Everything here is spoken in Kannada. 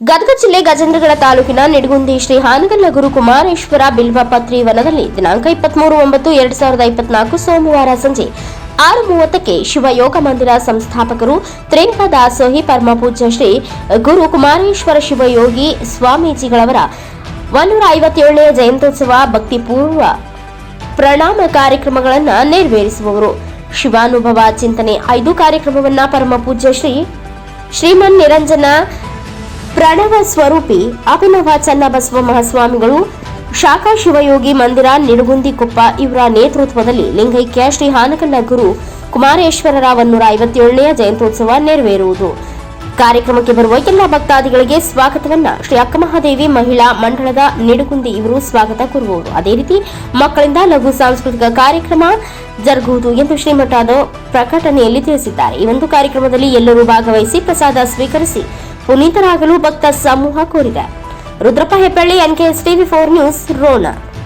ಗದಗ ಜಿಲ್ಲೆ ಗಜೇಂದ್ರಗಡ ತಾಲೂಕಿನ ನಿಡಗುಂದಿ ಶ್ರೀ ಹಾನಗಲ್ಲ ಗುರುಕುಮಾರೇಶ್ವರ ಕುಮಾರೇಶ್ವರ ಬಿಲ್ವಪತ್ರಿ ವನದಲ್ಲಿ ದಿನಾಂಕ ಇಪ್ಪತ್ಮೂರು ಒಂಬತ್ತು ಎರಡ್ ಸಾವಿರದ ಇಪ್ಪತ್ನಾಲ್ಕು ಸೋಮವಾರ ಸಂಜೆ ಆರು ಮೂವತ್ತಕ್ಕೆ ಶಿವಯೋಗ ಮಂದಿರ ಸಂಸ್ಥಾಪಕರು ತ್ರೇಂಕ ದಾಸೋಹಿ ಪರಮಪೂಜ್ಯ ಶ್ರೀ ಗುರು ಕುಮಾರೇಶ್ವರ ಶಿವಯೋಗಿ ಸ್ವಾಮೀಜಿಗಳವರ ಒಂದೂರ ಐವತ್ತೇಳನೇ ಜಯಂತ್ಯೋತ್ಸವ ಭಕ್ತಿಪೂರ್ವ ಪ್ರಣಾಮ ಕಾರ್ಯಕ್ರಮಗಳನ್ನು ನೆರವೇರಿಸುವವರು. ಶಿವಾನುಭವ ಚಿಂತನೆ ಐದು ಕಾರ್ಯಕ್ರಮವನ್ನ ಪರಮ ಪೂಜ್ಯ ಶ್ರೀ ಶ್ರೀಮನ್ ನಿರಂಜನ ಪ್ರಣವ ಸ್ವರೂಪಿ ಅಭಿನವ ಚನ್ನಬಸವ ಮಹಾಸ್ವಾಮಿಗಳು, ಶಾಖಾ ಶಿವಯೋಗಿ ಮಂದಿರ ನಿಡಗುಂದಿಕೊಪ್ಪ ಇವರ ನೇತೃತ್ವದಲ್ಲಿ ಲಿಂಗೈಕ್ಯ ಶ್ರೀ ಹಾನಕಣ್ಣ ಗುರು ಕುಮಾರೇಶ್ವರರ ಒನ್ನೂರ ಐವತ್ತೇಳನೆಯ ಜಯಂತ್ಯೋತ್ಸವ ನೆರವೇರುವುದು. ಕಾರ್ಯಕ್ರಮಕ್ಕೆ ಬರುವ ಎಲ್ಲ ಭಕ್ತಾದಿಗಳಿಗೆ ಸ್ವಾಗತವನ್ನ ಶ್ರೀ ಅಕ್ಕಮಹಾದೇವಿ ಮಹಿಳಾ ಮಂಡಳದ ನಿಡುಗುಂದಿ ಇವರು ಸ್ವಾಗತ ಕೋರುವವರು. ಅದೇ ರೀತಿ ಮಕ್ಕಳಿಂದ ಲಘು ಸಾಂಸ್ಕೃತಿಕ ಕಾರ್ಯಕ್ರಮ ಜರುಗುವುದು ಎಂದು ಶ್ರೀಮಠದ ಪ್ರಕಟಣೆಯಲ್ಲಿ ತಿಳಿಸಿದ್ದಾರೆ. ಈ ಒಂದು ಕಾರ್ಯಕ್ರಮದಲ್ಲಿ ಎಲ್ಲರೂ ಭಾಗವಹಿಸಿ ಪ್ರಸಾದ ಸ್ವೀಕರಿಸಿ ಪುನೀತರಾಗಲು ಭಕ್ತ ಸಮೂಹ ಕೋರಿದೆ. Rudrappa Hebballi NKS TV four news Rona.